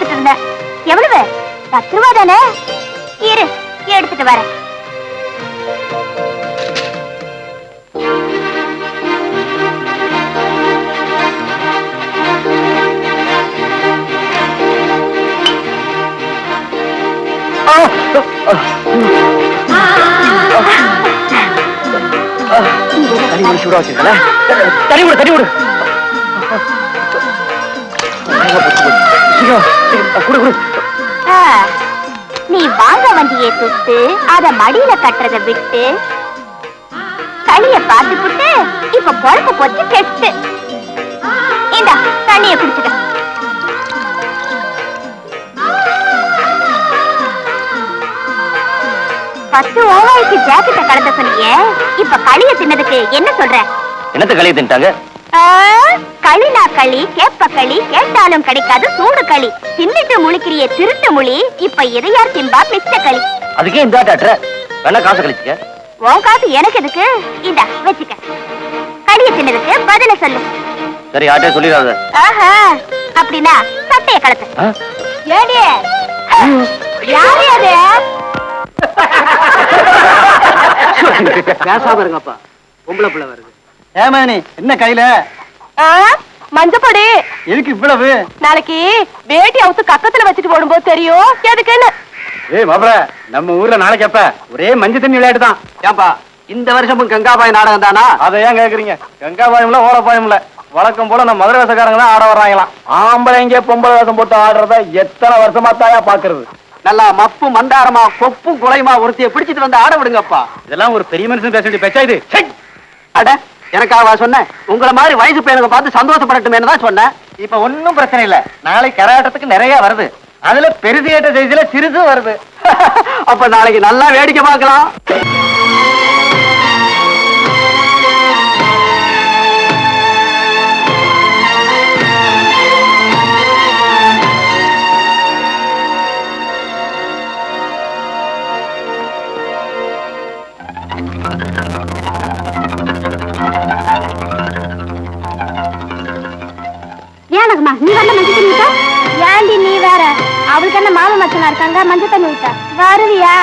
பாத்துட்டு இருந்தேன் எவ்வளவு? பத்து ரூபா தானே? இரு எடுத்துட்டு வரேன். தனி ஒரு சூடா வச்சிருக்கல தனி விடு தனி விடு நீ வாங்க வண்டியை தொட்டு அத மடியில கட்டுறத விட்டு களிய பார்த்து புட்டு இப்ப பொழப்பு போச்சு கெட்டு. இந்தா தண்ணிய குடிச்சுக்க. பத்து ஓவாய்க்கு ஜாக்கெட்ட கலந்த சொன்னீங்க இப்ப களிய தின்னதுக்கு என்ன சொல்ற? என்னத்த கலையை தின்ட்டாங்க? களினா களி கேப்ப களி கேட்டாலும் கிடைக்காது சூடு களி. தின்னுட்டு முழிக்கிறிய திருட்டு முழி இப்ப இதையார் திம்பா மிச்ச களி? அதுக்கே இந்த வேணா காசு கழிச்சுக்க. உன் காசு எனக்கு எதுக்கு? இந்தா வச்சுக்க. களிய தின்னதுக்கு பதில சொல்லு. சரி ஆட்டே சொல்லிடாத. ஆஹா அப்படின்னா சட்டைய கலத்து? ஏடி யாரு அது? பேசாம இருங்கப்பா. பொம்பளை பிள்ளை வருது. ஏமானி என்ன கையில? மஞ்சப்பொடி. எதுக்கு இவ்வளவு? நாளைக்கு வேட்டி அவுத்து கக்கத்துல வச்சுட்டு போடும்போது தெரியும். எதுக்குன்னு? ஏய் மாப்பிள நம்ம ஊர்ல நாளைக்கு எப்ப? ஒரே மஞ்சள் தண்ணி விளையாட்டு தான். ஏன்பா இந்த வருஷமும் கங்காபாய் நாடகம் தானா? அதை ஏன் கேக்குறீங்க? கங்கா பாயம்ல ஓட பாயம்ல வழக்கம் போல நம்ம மதுரை வேசக்காரங்க தான் ஆட வர்றாங்களாம். ஆம்பளைங்க பொம்பளை வேஷம் போட்டு ஆடுறத எத்தனை வருஷமா தாயா பாக்குறது? நல்லா மப்பு மந்தாரமா கொப்பும் குலையுமா ஒருத்திய பிடிச்சிட்டு வந்து ஆட விடுங்கப்பா. இதெல்லாம் ஒரு பெரிய மனுஷன் பேச வேண்டிய பேச்சா இது! அட எனக்காவா சொன்னேன்? உங்களை மாதிரி வயசு பையனுங்க பார்த்து சந்தோஷப்படட்டுமேனு தான் சொன்னேன். இப்ப ஒண்ணும் பிரச்சனை இல்ல. நாளை கரகாட்டத்துக்கு நிறைய வருது. அதுல பெருசு ஏற்ற சைஸ்ல சிறுசு வருது. அப்ப நாளைக்கு நல்லா வேடிக்கை பார்க்கலாம். இருக்காங்க. மஞ்சள் தண்ணி ஊத்த. வருவியா?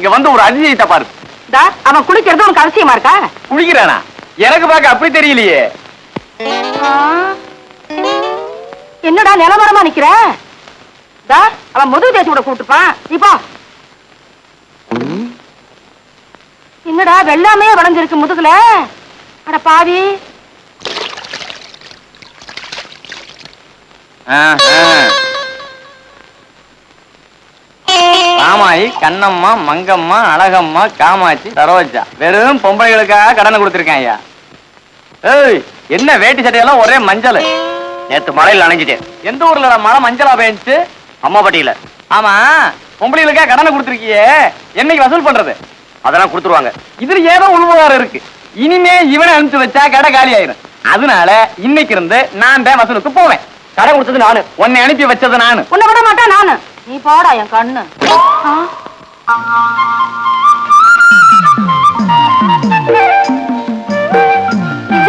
இங்க வந்து ஒரு அதிசயத்தை பாரு. அவன் குளிக்கிறது உனக்கு அவசியமா இருக்கா? குளிக்கிறானா? எனக்கு பார்க்க அப்படி தெரியலையே. என்னடா நிலவரமா நிக்கிற? அவன் முதுகு தேய்ச்சி விட கூட்டுப்பான் இப்போ என்னடா வெள்ளாமே வளைஞ்சிருக்கு முதுகுல? அட பாவி. அம்மாயி கண்ணம்மா மங்கம்மா அழகம்மா காமாட்சி சரோஜா. வெறும் பொம்பளைகளுக்காக கடனை கொடுத்துருக்கேன் ஐயா. ஏய் என்ன வேட்டி சட்டையெல்லாம் ஒரே மஞ்சள்? நேற்று மழையில் நனைஞ்சிட்டேன். எந்த ஊர்ல மழை மஞ்சளா பெய்ஞ்சு அம்மா பட்டியில ஆமா பொம்பளைகளுக்கா கடனை கொடுத்துருக்கியே. என்னைக்கு வசூல் பண்றது? அதெல்லாம் கொடுத்துருவாங்க. இதுல ஏதோ உள்வகாரம் இருக்கு. இனிமே இவனை அனுப்பிச்சு வச்சா கடை காலி ஆயிரும். அதனால இன்னைக்கு இருந்து நான் தான் வசூலுக்கு போவேன். கடை கொடுத்தது நானு. உன்னை அனுப்பி வச்சது நானு. உன்னை விட மாட்டேன் நானு. நீ போடா என் கண்ணு.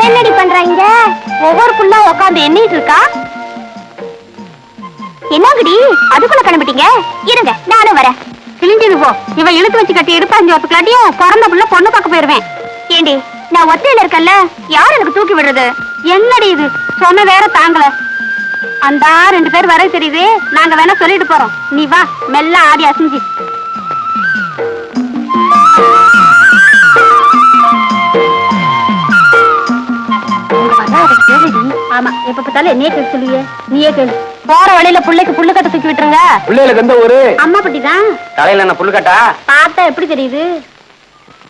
என்னடி பண்றாங்க ஒவ்வொரு புள்ளா உட்காந்து எண்ணிட்டு இருக்கா? என்னங்கடி? அதுக்குள்ள கிளம்பிட்டீங்க? இருங்க நானும் வரேன். கிழிஞ்சது போ. இவ இழுத்து வச்சு கட்டி எடுப்பாஞ்சு ஒத்துக்கலாட்டியும் பிறந்த புள்ள பொண்ணு பார்க்க போயிருவேன். ஏண்டி நான் ஒத்தையில இருக்கேன்ல யார் எனக்கு தூக்கி விடுறது? என்னடி இது? சொன்ன வேற தாங்கல. அந்த ரெண்டு பேர் வர தெரியுது. நாங்க வேணா சொல்லிட்டு போறோம். நீ வா மெல்ல ஆடி அசைஞ்சு. ஆமா எப்ப பார்த்தாலும் என்னையே கேட்டு சொல்லுவியே. நீயே கேளு. போற வழியில புள்ளைக்கு புல்லு கட்ட தூக்கி விட்டுருங்க. பிள்ளைகளுக்கு எந்த ஊரு? அம்மா பட்டி தான் தலையில என்ன புல்லுக்கட்டா பார்த்தா எப்படி தெரியுது?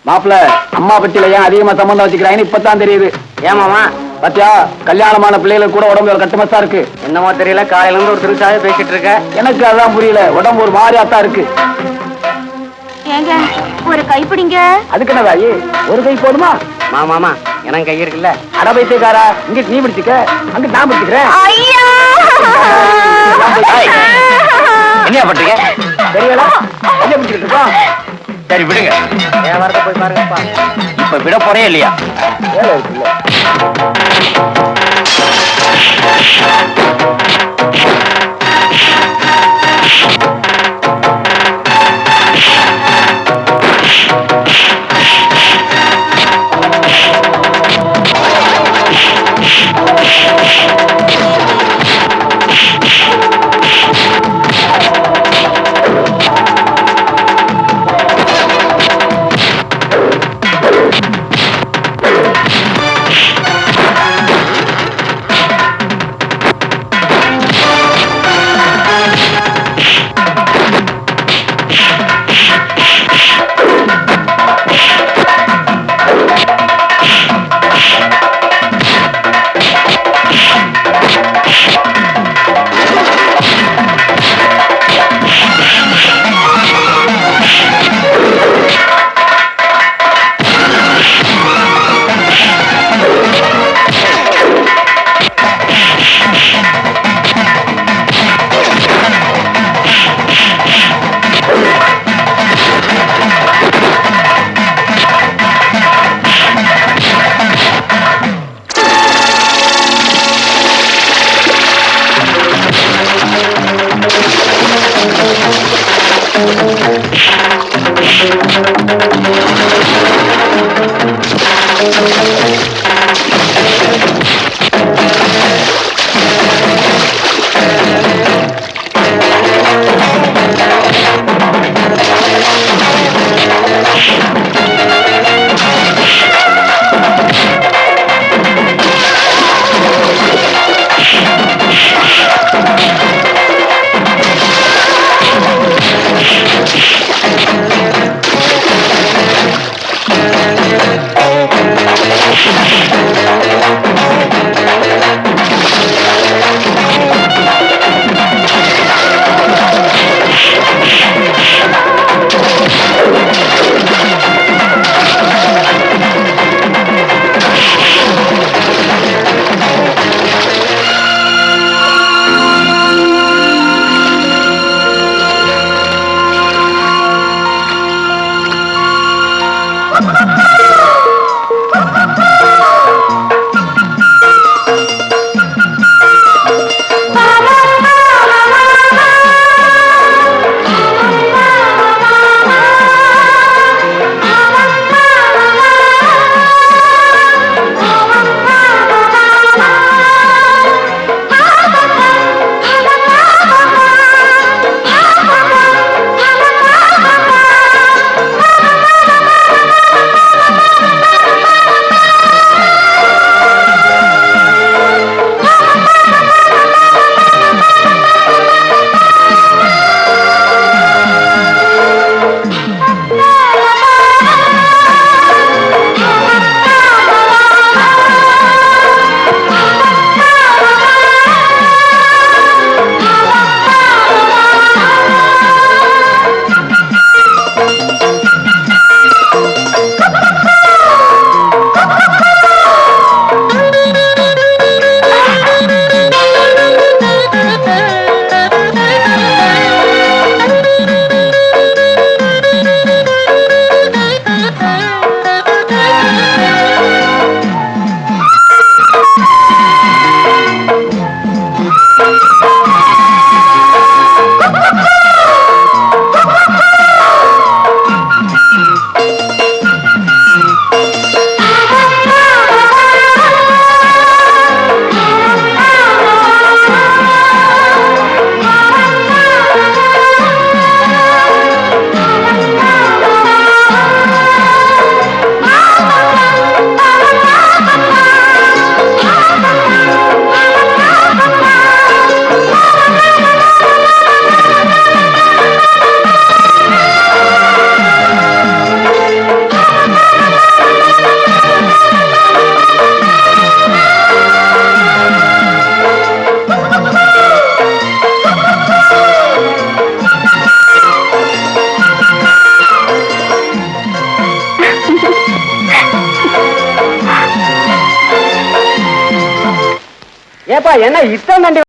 மாப்பிள அம்மா பட்டியில ஏன் அதிகமா சம்பந்தம் வச்சுக்கிறாங்கன்னு இப்பதான் தெரியுது ஏமாமா பாத்தியா கல்யாணமான பிள்ளைகளுக்கு கூட உடம்புல ஒரு கட்டுமஸ்தா இருக்கு என்னமோ தெரியல காலையில இருந்து ஒரு திருச்சாவே பேசிட்டு இருக்க எனக்கு அதான் புரியல உடம்பு ஒரு மாதிரியாத்தான் இருக்கு ஏங்க ஒரு கைப்பிடிங்க அதுக்கு என்ன தாயி ஒரு கை போதுமா மாமாமா எனக்கு கை இருக்குல்ல அட பைத்தியக்காரா இங்க நீ பிடிச்சுக்க அங்க நான் பிடிச்சுக்கிறேன் என்ன பண்றீங்க தெரியல என்ன பிடிச்சிட்டு இருக்கோம் சரி விடுங்க. வரத போய் பாருங்கப்பா. இப்ப விட போறே இல்லையா? வேலை இருக்குல்ல. ஏன்னா என்ன இஷ்டம்